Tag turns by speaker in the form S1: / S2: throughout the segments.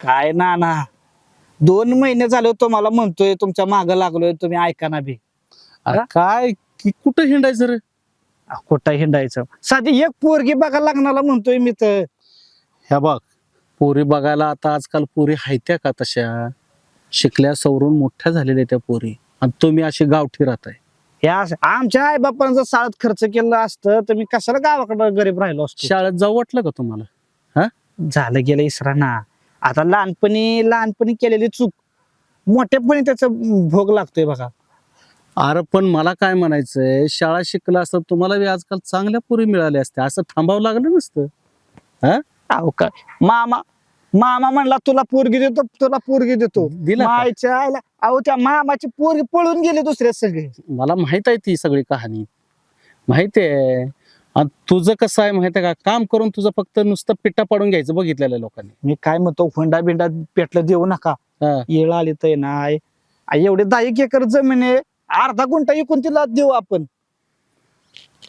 S1: काय ना ना दोन महिने झाले तुम्हाला म्हणतोय तुमच्या माग लागलोय तुम्ही ऐका ना बी.
S2: अरे काय? कि- कुठं हिंडायचं रे?
S1: कुठं हिंडायचं? साधी एक पोरगी बघा लग्नाला म्हणतोय मी तर.
S2: ह्या बघ पोरी बघायला आता आजकाल पोरी हायत्या का तशा? शिकल्या सवरून मोठ्या झालेल्या त्या पोरी. आणि तुम्ही अशी गावठी राहताय.
S1: या आमच्या आई बापानं जर शाळेत खर्च केलं असतं तर मी कशाला गावाकडे गरीब राहिलो असतो?
S2: शाळेत जाऊ वाटलं का तुम्हाला?
S1: झालं गेलं इसरा ना. आता लहानपणी लहानपणी केलेली चूक मोठेपणी त्याचा भोग लागतोय बघा.
S2: अरे पण मला काय म्हणायचंय शाळा शिकला असतं तुम्हाला बी आजकाल चांगल्या पोरी मिळाल्या असत्या असं थांबावं लागलं नसतं.
S1: अहो काय? मामा मामा म्हणला तुला पोरगी देतो तुला पोरगी देतो.
S2: दिला का?
S1: मायच्या आईला अहो त्या मामाची पोरगी पळून गेले दुसरे सगळे.
S2: मला माहीत आहे ती सगळी कहाणी. माहिती आहे. आणि तुझं कसं आहे माहिती आहे का? काम करून तुझं फक्त नुसतं पिट्टा पाडून घ्यायचं बघितलेल्या लोकांनी.
S1: मी काय म्हणतो हुंडा बिंडा पेटलं देऊ नका.
S2: हा.
S1: येळ आली तर नाही आ, एवढे दहा एक एकर जमीन आहे. अर्धा गुंठा इकून तिला देऊ आपण.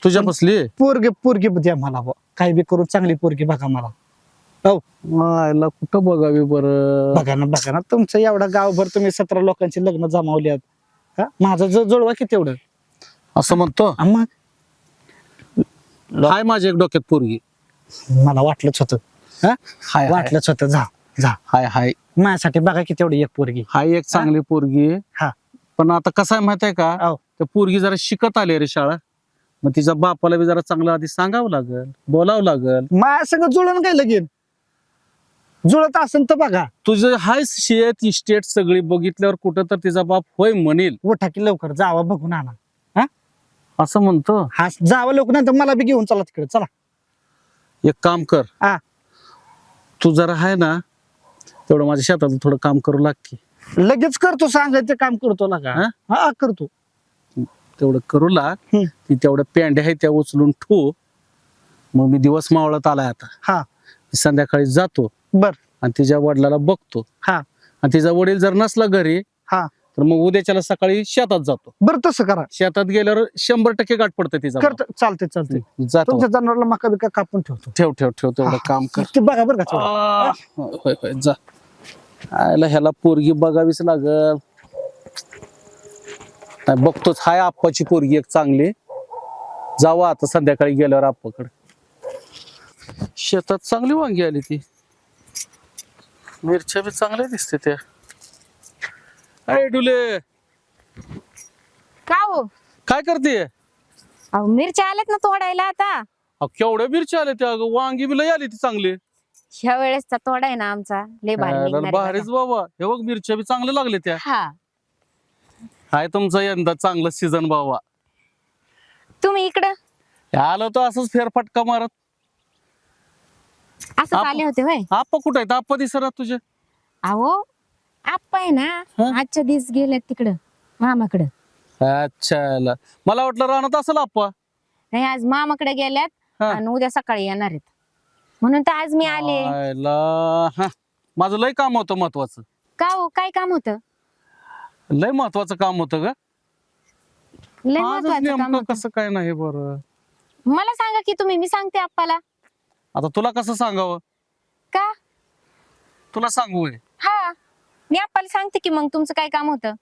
S2: तुझ्या बसली
S1: पोरगी पोरगी द्या मला बुवा. काय बी करून चांगली पोरगी बघा मला.
S2: आयला कुठं बघावी बरं?
S1: बघा ना बघा ना. तुमचं एवढा गावभर तुम्ही सतरा लोकांची लग्न जमावली आहेत. हा? माझं जो जोडवा किती एवढं
S2: असं म्हणतो?
S1: मग?
S2: हाय माझ्या एक डोक्यात पोरगी.
S1: मला वाटलंच होतं.
S2: हाय हाय.
S1: वाटलंच होतं. जा जा.
S2: हाय हाय.
S1: माझ्यासाठी बघा किती एवढी एक पोरगी.
S2: हाय एक चांगली पोरगी. आहे.
S1: हा.
S2: पण आता कसं आहे माहीत आहे का. त्या पोरगी जरा शिकत आली रे शाळा. मग तिच्या बापाला बी जरा चांगलं आधी सांगावं लागल बोलावं लागल.
S1: माझ्या सगळं जुळून काय लगेन? जुळत असेल तर बघा.
S2: तुझं हाय शेत इस्टेट सगळी बघितल्यावर कुठं तर तिचा बाप होय म्हणेल.
S1: उठा की लवकर जावा बघून आणा.
S2: असं म्हणतो.
S1: हा जावं लवकर नाही तर मला बी घेऊन चला तिकडे चला.
S2: एक काम कर.
S1: हा.
S2: तू जरा आहे ना तेवढं माझ्या शेतात थोडं काम करू लाग की.
S1: लगेच करतो सांगायचं काम करतो ना का?
S2: हा?
S1: हा करतो.
S2: तेवढं करू लाग.
S1: हम्म.
S2: ती तेवढ्या पेंड्या आहे त्या उचलून ठेवू. मग मी दिवस मावळत आलाय आता.
S1: हा.
S2: मी संध्याकाळी जातो.
S1: बर.
S2: आणि तिच्या वडिलाला बघतो.
S1: हा.
S2: आणि तिचा वडील जर नसला घरी
S1: हा.
S2: तर मग उद्याच्याला सकाळी शेतात जातो.
S1: बर तसं करा.
S2: शेतात गेल्यावर शंभर टक्के गाठ पडतं
S1: करतो चालते चालते.
S2: जातो
S1: तुमच्या जनावरला मका बिका कापून ठेवतो.
S2: ठेव ठेव ठेव तेवढं काम कर.
S1: ते बघा बरं का थोडं.
S2: आ, होय होय जा. आयला ह्याला पोरगी बघावीच लागल. नाही बघतोच. हाय आप्पाची पोरगी एक चांगली. जावा आता संध्याकाळी गेल्यावर आप्पाकडे. शेतात चांगली वांगी आली ती. मिरच्या बी चांगल्या दिसते त्या. अय डुले.
S3: का हो?
S2: काय करते?
S3: अहो मिरच्या आल्यात ना तोडायला आता.
S2: केवढ्या मिरच्या आल्या त्या अगं? वांगी बी लय आली ती चांगली.
S3: ह्या वेळेसचा तोडा आहे ना आमचा. लय भारी
S2: आयला
S3: निघणार आहे
S2: भारीच. बाबा. हे बघ मिरच्या बी चांगल्या लागल्या त्या.
S3: हा.
S2: हाय तुमचा यंदा चांगलं सीझन बाबा.
S3: तुम्ही इकडं?
S2: आलो तर असंच फेरफटका मारत.
S3: असं
S2: आप-
S3: आले होते होय?
S2: आप्पा कुठे आहेत? आप्पा दिसतात तुझे.
S3: अहो आप्पा आहे ना
S2: हं?
S3: आजच्या दिवस गेल्यात तिकडं मामाकडं.
S2: अच्छा. मला वाटलं राहणार असेल आप्पा.
S3: नाही आज मामाकडे गेल्यात
S2: हा.
S3: आणि उद्या सकाळी येणार आहेत. म्हणून तर आज मी आले.
S2: आयला, हा. माझं लय काम होतं महत्वाचं.
S3: का हो? काय काम होतं?
S2: लय महत्वाचं काम होतं ग.
S3: लय
S2: आजच
S3: महत्वाचं काम
S2: नेमकं
S3: होतं.
S2: कसं काय नाही बरं.
S3: मला सांगा की तुम्ही मी सांगते आप्पाला.
S2: आता तुला कसं सांगावं?
S3: का?
S2: तुला सांगू होय.
S3: हा मी आप्पाला सांगते की मग तुमचं काय काम होतं?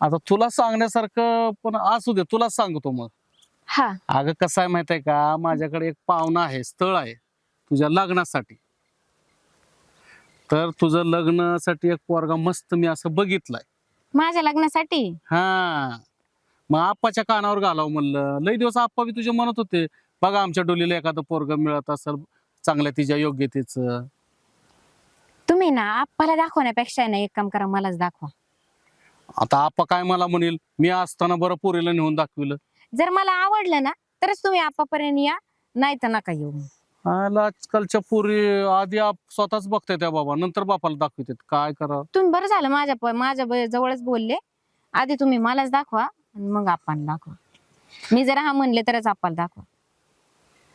S2: आता तुला सांगण्यासारखं पण असू दे तुला सांगतो मग.
S3: हा.
S2: अगं कसं आहे माहीत आहे का? माझ्याकडे एक पाहुणा आहे स्थळ आहे तुझ्या लग्नासाठी. तर तुझं लग्नासाठी एक पोरगा मस्त मी असं बघितलाय.
S3: माझ्या लग्नासाठी?
S2: हा. मग आप्पाच्या कानावर घालावं म्हणलं. लई दिवस आप्पा बी तुझे म्हणत होते बघा आमच्या डोलीला एखादं पोरग मिळत असेल चांगल्या तिच्या योग्यतेच
S3: तुम्ही ना आप्पाला दाखवण्यापेक्षा ना एक काम करा मलाच दाखवा.
S2: आता आप्पा काय मला म्हणेल? मी असताना बरं पोरीला नेऊन दाखविलं.
S3: जर मला आवडलं ना तरच तुम्ही आप्पापर्यंत या नाही तर नका येऊ
S2: आला आजकालच्या पोरी आधी आप स्वतःच बघताय त्या बाबा नंतर बापाला दाखवतात. काय करा?
S3: तुम्ही बरं झालं माझ्या प- माझ्या ब- जवळच बोलले. आधी तुम्ही मलाच दाखवा आणि मग आप्पाला दाखवा. मी जर हा म्हणले तरच आप्पाला दाखवा.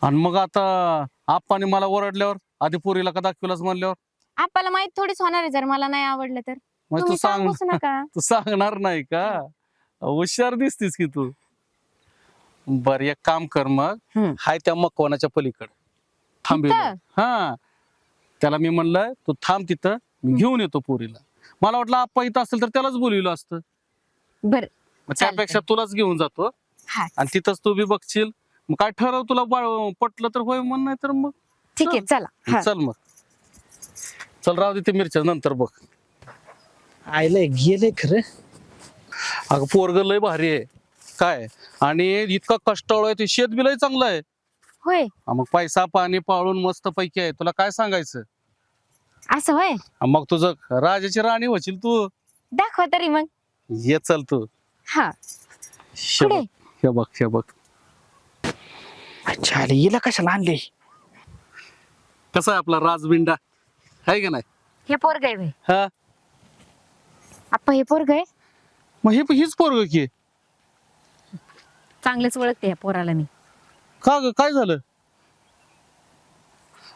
S2: आणि मग आता आप्पाने मला ओरडल्यावर आधी पोरीला का दाखविलंच म्हणल्यावर?
S3: आप्पाला माहीत थोडीच होणार आहे जर मला नाही आवडलं तर.
S2: मग तू
S3: तुम्ही
S2: सांग
S3: सांगूच नका?
S2: तू सांगणार नाही का? हुशार दिसतीस की तू. बर एक काम कर मग.
S3: हम्म.
S2: हाय त्या मकवानाच्या पलीकडे. थांब
S3: तिथं?
S2: हा. त्याला मी म्हणलं तू थांब तिथं. मी घेऊन येतो पोरीला. मला वाटलं आप्पा इथं असेल तर त्यालाच बोलविलं असतं.
S3: बर
S2: मग
S3: चालतंय.
S2: त्यापेक्षा तुलाच घेऊन जातो.
S3: हा.
S2: आणि तिथंच तू बी बघशील. मग काय ठरव तुला बाळ- पटलं तर होय म्हण नाही तर मग.
S3: ठीक आहे चला. हा.
S2: चल मग. चल राहू दे ते मिरच्या नंतर बघ.
S1: आयलंय गेले खरं.
S2: अगं पोरग लय भारी आहे. काय? आणि इतका कष्टाळू आहे ते शेत बी लय चांगलं आहे.
S3: होय.
S2: हा, मग पैसा पाणी पाळून मस्त पैकी आहे. तुला काय सांगायचं?
S3: असं होय?
S2: हा, मग तुझं राजाची राणी होशील तू.
S3: दाखवा तरी मग.
S2: ये चल तू.
S3: हा.
S2: हे
S3: कुठे?
S2: हे बघ हे बघ.
S1: अच्छा हिला कशाला आणले?
S2: कसा आहे आपला राजबिंडा? आहे का नाही?
S3: हे पोरग आहे.
S2: हा?
S3: आप्पा हे पोरग आहे?
S2: मग हे हीच पोरग की.
S3: चांगलंच ओळखते ह्या पोराला मी.
S2: का ग? काय झालं?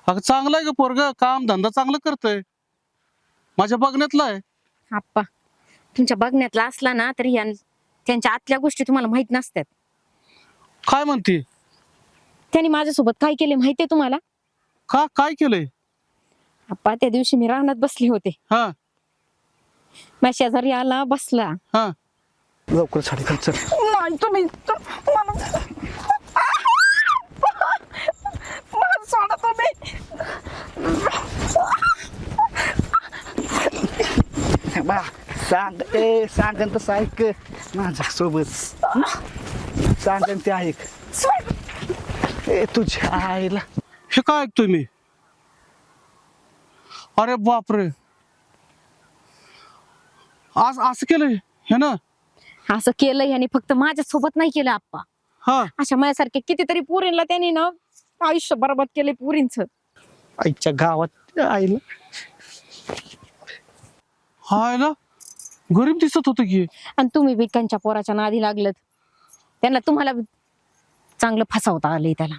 S2: अगं चांगलं आहे ग पोरग. काम धंदा चांगलं करतय. माझ्या बघण्यातलं आहे.
S3: आप्पा तुमच्या बघण्यातला असला ना तरी ह्या- त्यांच्या आतल्या गोष्टी तुम्हाला माहीत नसतात.
S2: काय म्हणते?
S3: त्यांनी माझ्यासोबत काय केले माहितीये तुम्हाला?
S2: का? काय केलंय?
S3: आप्पा त्या दिवशी मी रानात बसले होते.
S2: हा.
S3: माझ्या शेजारी आला बसला.
S2: हा.
S1: लवकर साडी खाल चल.
S3: नाही तुम्ही सोडा तुम्ही.
S1: बा सांग ए सांगन तसं ऐक. माझ्या सोबत. सांगन ते ऐक. ए तुझ्या आईला.
S2: हे काय ऐकतोय मी? अरे बापरे. आज असं केलंय हे ना?
S3: असं केलं याने फक्त माझ्या सोबत नाही केलं आप्पा.
S2: हा.
S3: अशा माझ्यासारख्या कितीतरी पुरीला त्यांनी ना आयुष्य बरबाद केले पुरींच.
S1: आईच्या गावात आईला.
S2: हाय ना गरीब दिसत होत की.
S3: आणि तुम्ही त्यांच्या पोराच्या नादी लागलत. त्यांना तुम्हाला चांगलं फसवता आलंय त्याला.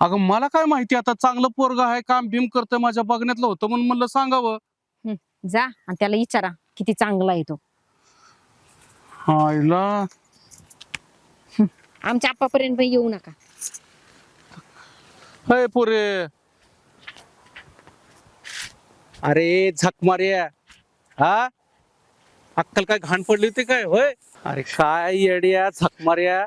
S2: अगं मला काय माहिती आता चांगलं पोरग आहे काम भीम करतोय माझ्या बघण्यातलं होतं म्हणून म्हणलं सांगावं.
S3: जा आणि त्याला विचारा किती चांगला आहे तो.
S2: हायला
S3: आमच्या आप्पापर्यंत पण येऊ नका.
S2: हय पोरे. अरे झक मार्या हा? अक्कल काय घाण पडली होती काय? होय? अरे काय येड्या झक मार्या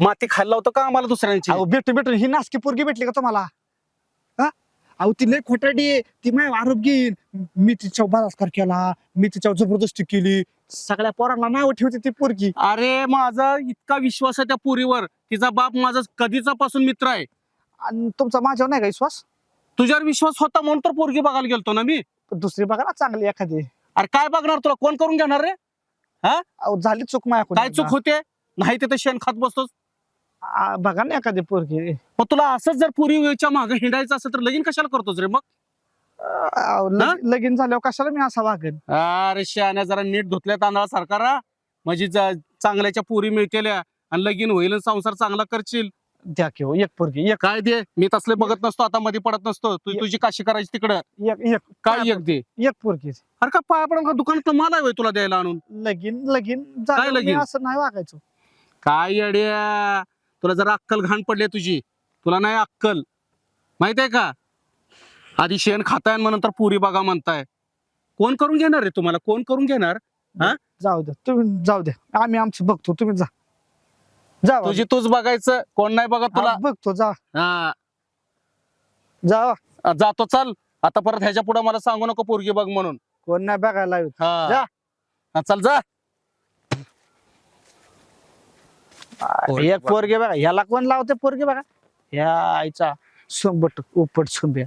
S2: माती खाल्ला होतं का आम्हाला दुसऱ्यांची?
S1: अहो भेटून भेटून ही नासकी पोरगी भेटली का तुम्हाला? हा? अहो ती लय खोटाडी आहे. ती माझ्या आरोप घेईन मी तिच्यावर बलात्कार केला. मी तिच्यावर जबरदस्ती केली. सगळ्या पोरांना नाव ठेवते ती पोरगी.
S2: अरे माझा इतका विश्वास आहे त्या पुरीवर. तिचा बाप माझा कधीचा पासून मित्र आहे.
S1: आणि तुमचा माझ्यावर नाही का विश्वास?
S2: तुझ्यावर विश्वास होता म्हणून तर पोरगी बघायला गेलतो ना मी.
S1: पण दुसरी बघा ना चांगली एखादी.
S2: अरे काय बघणार तुला? कोण करून घेणार रे?
S1: अहो झाली चूक माझ्याकडून
S2: काय चूक होते? नाही तिथे शेण खात बसतोस.
S1: आ, बघा ना एखादी पोरगी.
S2: मग तुला असंच जर पुरीच्या मागे हिंडायचं असेल तर लगीन कशाला करतोस रे मग?
S1: अहो, लग- लगीन झाल्यावर कशाला मी असा वागेन?
S2: अरे शहाण्या जरा नीट धुतल्या तांदळासारखा रा म्हणजे ज- चांगल्याच्या पुरी मिळतेल्या आणि लगीन होईल आणि संसार चांगला करशील.
S1: द्या की हो, एक पोरगी एक
S2: काय दे? मी तसले बघत नसतो आता मध्ये पडत नसतो. तू तुझी काशी करायची तिकडं?
S1: एक एक
S2: काय एक दे?
S1: एक पोरगी.
S2: अरे का पाया पडून का दुकानात माल आहे होय तुला द्यायला आणून?
S1: लगीन लगीन झाल्यावर मी
S2: लगीन?
S1: असं नाही वागायचो.
S2: काय येड्या? तुला जरा अक्कल घाण पडली तुझी. तुला नाही अक्कल. माहीत आहे का? आधी शेण खाताय आणि मग नंतर पुरी बघा म्हणताय. कोण करून घेणार रे तुम्हाला? कोण करून घेणार?
S1: जाऊ द्या तुम्ही जाऊ द्या आम्ही आमचं बघतो. तुम्ही जा. जा.
S2: तुझी तूच बघायचं. कोण नाही बघत तुला?
S1: हा, बघतो. जा.
S2: हा.
S1: जा.
S2: जातो. चल. आता परत ह्याच्या पुढे मला सांगू नको पोरगी बघ म्हणून.
S1: कोण नाही बघायला येत.
S2: हा.
S1: जा.
S2: हा, चल जा पोरगी
S1: एक पोरगे बघा ह्याला कोण लावते पोरगे बघा? ह्या आईचा सोंबट उपट सोंब्या